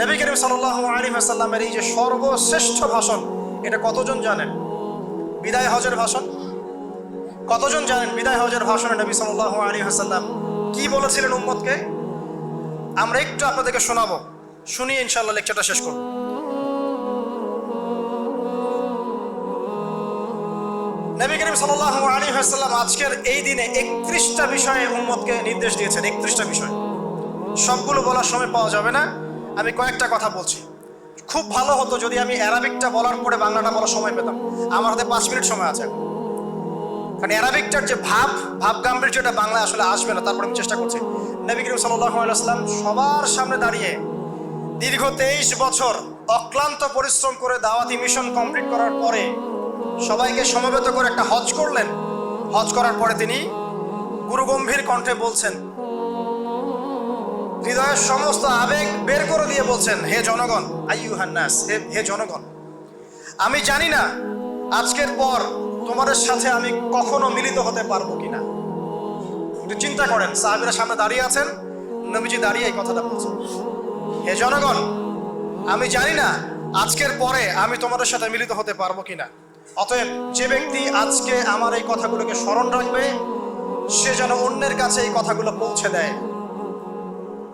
নবী করিম সাল্লাহ আলী আসাল্লামের এই যে সর্বশ্রেষ্ঠ ভাষণ, এটা কতজন জানেন? বিদায় হজের ভাষণ? কতজন জানেন বিদায় হজের ভাষণে নবী সাল্লাহ আলী হাসাল্লাম কি বলেছিলেন উম্মতকে? আমরা একটু আপনাদেরকে শোনাবো। শুনিয়ে ইনশাল্লাহ লেকচারটা শেষ করব। নবী করিম সাল্লাহ আলী হাসাল্লাম আজকের এই দিনে একত্রিশটা বিষয়ে উম্মদকে নির্দেশ দিয়েছেন, একত্রিশটা বিষয়। সবগুলো বলার সময় পাওয়া যাবে না। আমি কয়েকটা কথা বলছি। খুব ভালো হতো যদি আমি অ্যারাবিকটা বলার পরে বাংলাটা বলার সময় পেতাম। আমার হাতে পাঁচ মিনিট সময় আছে। কারণ অ্যারাবিকটার যে ভাব ভাব গাম্ভীর্যটা বাংলা আসলে আসবে না, তারপর আমি চেষ্টা করছি। নবী করিম সাল্লাম সবার সামনে দাঁড়িয়ে দীর্ঘ তেইশ বছর অক্লান্ত পরিশ্রম করে দাওয়াতি মিশন কমপ্লিট করার পরে সবাইকে সমবেত করে একটা হজ করলেন। হজ করার পরে তিনি গুরুগম্ভীর কণ্ঠে বলছেন হৃদয়ের সমস্ত আবেগ বের করে দিয়ে বলছেন, হে জনগণ আইয়ু হান্নাস হে হে জনগণ, আমি জানি না আজকের পর তোমাদের সাথে আমি কখনো মিলিত হতে পারব কিনা। একটু চিন্তা করেন, সাহাবিরা সামনে দাঁড়িয়ে আছেন, নবীজি দাঁড়িয়ে এই কথাটা বলছেন। হে জনগণ, আমি জানি না আজকের পরে আমি তোমাদের সাথে মিলিত হতে পারব কিনা। অতএব যে ব্যক্তি আজকে আমার এই কথাগুলোকে স্মরণ রাখবে, সে যেন অন্যের কাছে এই কথাগুলো পৌঁছে দেয়।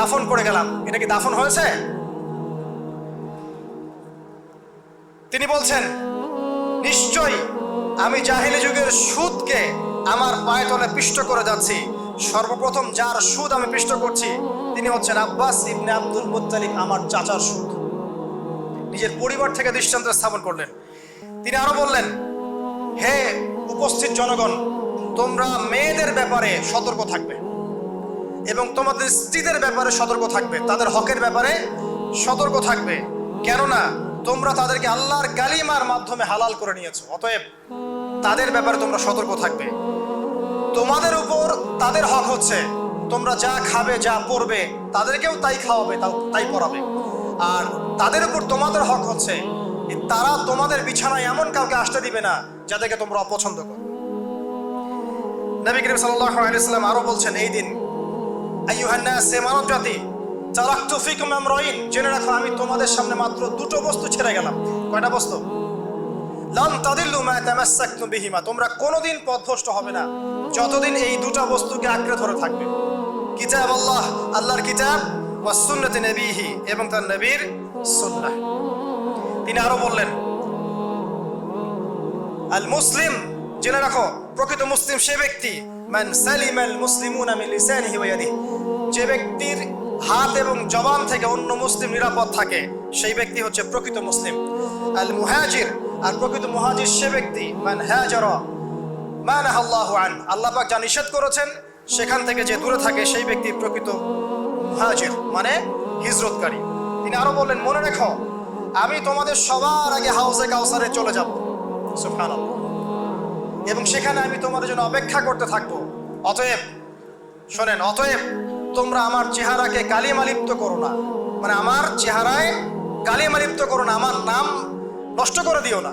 দাফন করে গেলাম। এটা কি দাফন হয়েছে? তিনি বলছেন, নিশ্চয়ই আমি জাহিলি যুগের সুদকে আমার পায়ে তলে পিষ্ট করে যাচ্ছি। সর্বপ্রথম যার সুদ আমি পিষ্ট করছি, তিনি হচ্ছেন আব্বাস ইবনে আব্দুল মুত্তালিব, আমার চাচার সুদ। নিজের পরিবার থেকে দৃষ্টান্ত স্থাপন করলেন। তিনি আরও বললেন, হে উপস্থিত জনগণ, তোমরা মেয়েদের ব্যাপারে সতর্ক থাকবে। এবং তোমাদের স্ত্রীদের ব্যাপারে সতর্ক থাকবে, তাদের হকের ব্যাপারে সতর্ক থাকবে। কেননা, তোমরা তাদেরকে আল্লাহর গালিমার মাধ্যমে হালাল করে নিয়েছো। অতএব, তাদের ব্যাপারে তোমরা সতর্ক থাকবে। তোমাদের উপর তাদের হক হচ্ছে, তোমরা যা খাবে, যা পরবে, তাদেরকেও তাই খাওয়াবে তাই পড়াবে আর তাদের উপর তোমাদের হক হচ্ছে তারা তোমাদের বিছানায় এমন কাউকে আসতে দিবে না, যাদেরকে তোমরা অপছন্দ করো। নবী করিম সাল্লাল্লাহু আলাইহি সাল্লাম আরও বলছেন, এই দিন জেনে রাখো, আমি তোমাদের সামনে মাত্র দুটো বস্তু ছেড়ে গেলাম। কয়টা বস্তু? লাম তাদিল্লু মা তামাসসাকতুম বিহিমা, তোমরা কোনোদিন পথভ্রষ্ট হবে না। যতদিন এই দুটো বস্তুকে আঁকড়ে ধরে থাকবে। কিতাব আল্লাহ, আল্লাহর কিতাব, ওয়া সুন্নতি নবীহি, এবং তার নবীর সুন্নাহ। তিনি আরও বললেন, আল মুসলিম, জেনে রাখো, প্রকৃত মুসলিম সে ব্যক্তি মান সালিমাল মুসলিমুনা মিন লিসানিহি ওয়া ইয়াদিহি। যে ব্যক্তির হাত এবং জবান থেকে অন্য মুসলিম নিরাপদ থাকে, সেই ব্যক্তি হচ্ছে প্রকৃত মুসলিম। আল মুহাজির, আর প্রকৃত মুহাজির সে ব্যক্তি, মান হাজারা মান আল্লাহু আন। আল্লাহ পাক যা নিষেধ করেছেন, সেখান থেকে যে দূরে থাকে, সেই ব্যক্তি প্রকৃত মুহাজির মানে হিজরতকারী। তিনি আরও বললেন, মনে রেখো, আমি তোমাদের সবার আগে হাউসে কাউসারে চলে যাব। সুবহানাল্লাহ। এবং সেখানে আমি তোমাদের জন্য অপেক্ষা করতে থাকব। অতএব, শোনেন, অতএব তোমরা আমার চেহারাকে কালিমালিপ্ত করো না। মানে আমার চেহারায় কালিমালিপ্ত করো না, আমার নাম নষ্ট করে দিও না।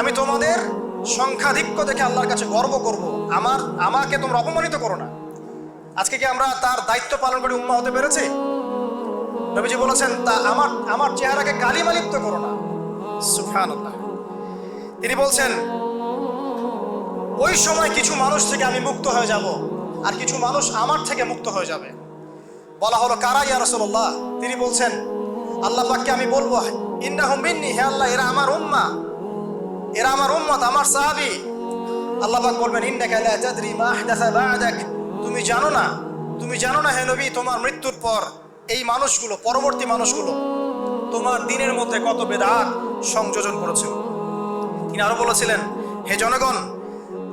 আমি তোমাদের সংখ্যাধিক্য দেখে আল্লাহর কাছে গর্ব করব। আমার, আমাকে তোমরা অপমানিত করো না। আজকে কি আমরা তার দায়িত্ব পালন করে উম্মা হতে পেরেছি? নবীজি বলেছেন, তা আমার আমার চেহারাকে কালিমালিপ্ত করো না। সুবহানাল্লাহ। তিনি বলছেন ওই সময় কিছু মানুষ থেকে আমি মুক্ত হয়ে যাব, আর কিছু মানুষ আমার থেকে মুক্ত হয়ে যাবে। বলা হলো, কারা ইয়া রাসূলুল্লাহ? তিনি বলছেন, আল্লাহ পাককে আমি বলব, ইন্নাহুম মিন্নি, হে আল্লাহ, এরা আমার উম্মা। এরা আমার উম্মত, আমার সাহাবী। আল্লাহ পাক বলবেন, ইন্নাকা লা তাদরি মা আহদাসা বা'দাক। তুমি জানো না, তুমি জানো না, হে নবী, তোমার মৃত্যুর পর এই মানুষগুলো, পরবর্তী মানুষগুলো, তোমার দিনের মধ্যে কত বেদাত সংযোজন করেছিল। তিনি আরও বলেছিলেন, হে জনগণ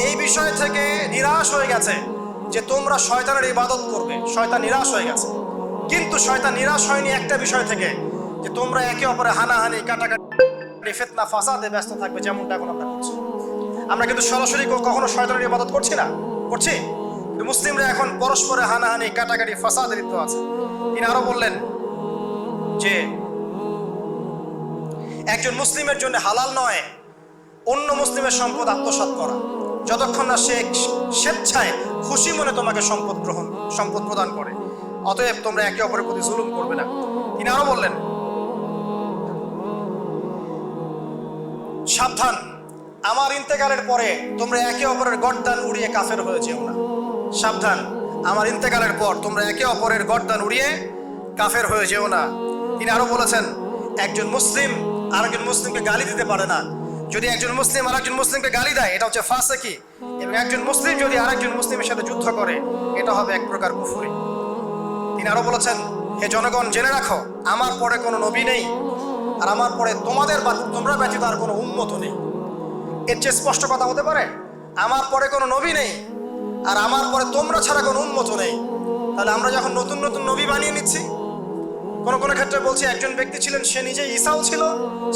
এই বিষয় থেকে নিরাশ হয়ে গেছে যে তোমরা শয়তানের ইবাদত করবে। শয়তান নিরাশ হয়ে গেছে। কিন্তু শয়তান নিরাশ হয়নি একটা বিষয় থেকে, যে তোমরা একে অপরে হানাহানি, কাটাকাটি, ফেতনা, ফাসাদে ব্যস্ত থাকবে যেমনটা এখন আমরা করছি। আমরা কিন্তু সরাসরি কখনো শয়তানের ইবাদত করছি না? করছি? মুসলিমরা এখন পরস্পরে হানাহানি, কাটাকাটি, ফাসাদে লিপ্ত আছে। তিনি আরও বললেন যে, একজন মুসলিমের জন্য হালাল নয়, অন্য মুসলিমের সম্পদ আত্মসাৎ করা। যতক্ষণ না সে স্বেচ্ছায় খুশি মনে তোমাকে সম্পদ গ্রহণ, সম্পদ প্রদান করে। অতএব তোমরা একে অপরের প্রতি জুলুম করবে না। তিনি আরও বললেন, সাবধান, আমার ইন্তেকালের পরে তোমরা একে অপরের গর্দান উড়িয়ে কাফের হয়ে যেও না। সাবধান, আমার ইন্তেকালের পর তোমরা একে অপরের গর্দান উড়িয়ে কাফের হয়ে যেও না। তিনি আরও বলেছেন, একজন মুসলিম আরেকজন মুসলিমকে গালি দিতে পারে না। যদি একজন মুসলিম আরেকজন মুসলিমকে গালি দেয়, এটা হচ্ছে ফাসেকি এবং একজন মুসলিম যদি আরেকজন মুসলিমের সাথে যুদ্ধ করে, এটা হবে এক প্রকার কুফুরি। তিনি আরও বলেছেন, হে জনগণ, জেনে রাখো, আমার পরে কোনো নবী নেই, আর আমার পরে তোমাদের তোমরা ব্যতীত আর কোনো উন্মত নেই। এর চেয়ে স্পষ্ট কথা হতে পারে, আমার পরে কোনো নবী নেই, আর আমার পরে তোমরা ছাড়া কোনো উন্মত নেই। তাহলে আমরা যখন নতুন নতুন নবী বানিয়ে নিচ্ছি কোনো কোন ক্ষেত্রে বলছি, একজন ব্যক্তি ছিলেন, সে নিজে ঈসাও ছিল,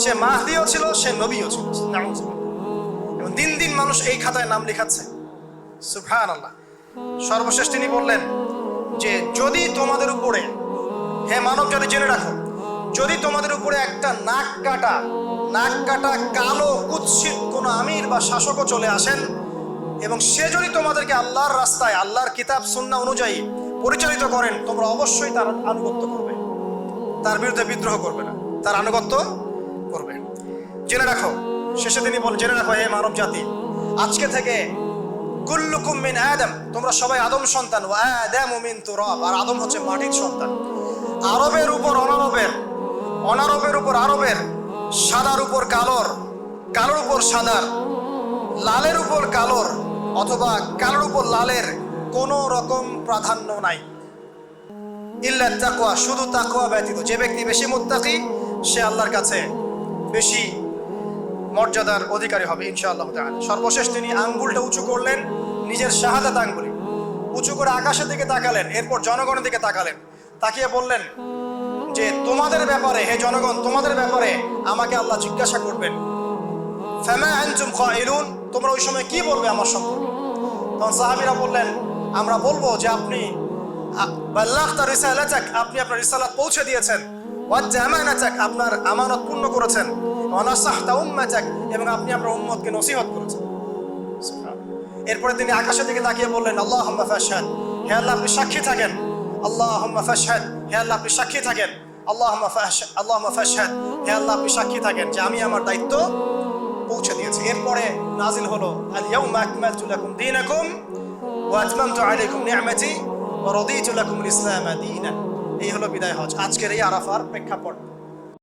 সে মাহদিও ছিল, সে নবীও ছিল। এবং দিন দিন মানুষ এই খাতায় নাম লেখাচ্ছে। সুফহান আল্লাহ সর্বশেষ তিনি বললেন যে, যদি তোমাদের উপরে, হে মানব জাতি জেনে রাখো, যদি তোমাদের উপরে একটা নাক কাটা নাক কাটা কালো, কুৎসিত কোন আমির বা শাসকও চলে আসেন, এবং সে যদি তোমাদেরকে আল্লাহর রাস্তায়, আল্লাহর কিতাব সুন্না অনুযায়ী পরিচালিত করেন, তোমরা অবশ্যই তার আনুগত্য করবে। তার বিরুদ্ধে বিদ্রোহ করবে না। তার আনুগত্য করবে। জেনে রাখো, শেষে তিনি বল জেনে রাখো, হে মানব জাতি, আজকে থেকে কুল্লুকুম মিন আদম, তোমরা সবাই আদম সন্তান ও আদম মিন তুরাব, আর আদম হচ্ছে মাটির সন্তান। আরবের উপর অনারবের অনারবের উপর আরবের, সাদার উপর কালোর কালোর উপর সাদার, লালের উপর কালোর, অথবা কালোর উপর লালের কোনো রকম প্রাধান্য নাই। ইল্লা তাকওয়া, শুধু তাকওয়া ব্যতীত। যে ব্যক্তি বেশি মুত্তাকি, সে আল্লাহর কাছে বেশি মর্যাদার অধিকারী হবে, ইনশাআল্লাহ তাআলা। সর্বশেষ তিনি আঙ্গুলটা উঁচু করলেন, নিজের শাহাদাত আঙ্গুলি। উঁচু করে আকাশের দিকে তাকালেন, এরপর জনগণের দিকে তাকালেন। তাকিয়ে বললেন যে, তোমাদের ব্যাপারে, হে জনগণ, তোমাদের ব্যাপারে আমাকে আল্লাহ জিজ্ঞাসা করবেন। ফামা আনতুম কাইলুন তোমরা ওই সময় কি বলবে আমার সম্পর্কে? তখন সাহাবীরা বললেন, আমরা বলব যে আপনি আপনি আপনার রিসালাত পৌঁছে দিয়েছেন। আপনার আমানত পূর্ণ করেছেন। এবং আপনি আপনার উম্মতকে নসিহত করেছেন। এরপরে তিনি আকাশের দিকে তাকিয়ে বললেন, আল্লাহুম্মা ফাশহাদ, হে আল্লাহ আপনি সাক্ষী থাকেন। আল্লাহুম্মা ফাশহাদ, হে আল্লাহ আপনি সাক্ষী থাকেন। ফাশহাদ আল্লাহুম্মা ফাশহাদ, হে আল্লাহ আপনি সাক্ষী থাকেন যে আমি আমার দায়িত্ব পৌঁছে দিয়েছে। এরপরে নাজিল হলো আল ইয়াউমা আকমালতু লাকুম দীনাকুম ওয়া আতমামতু আলাইকুম নি'মাতি আল ইসলাম এই হলো বিদায় হজ। আজকের এই আরাফার প্রেক্ষাপট।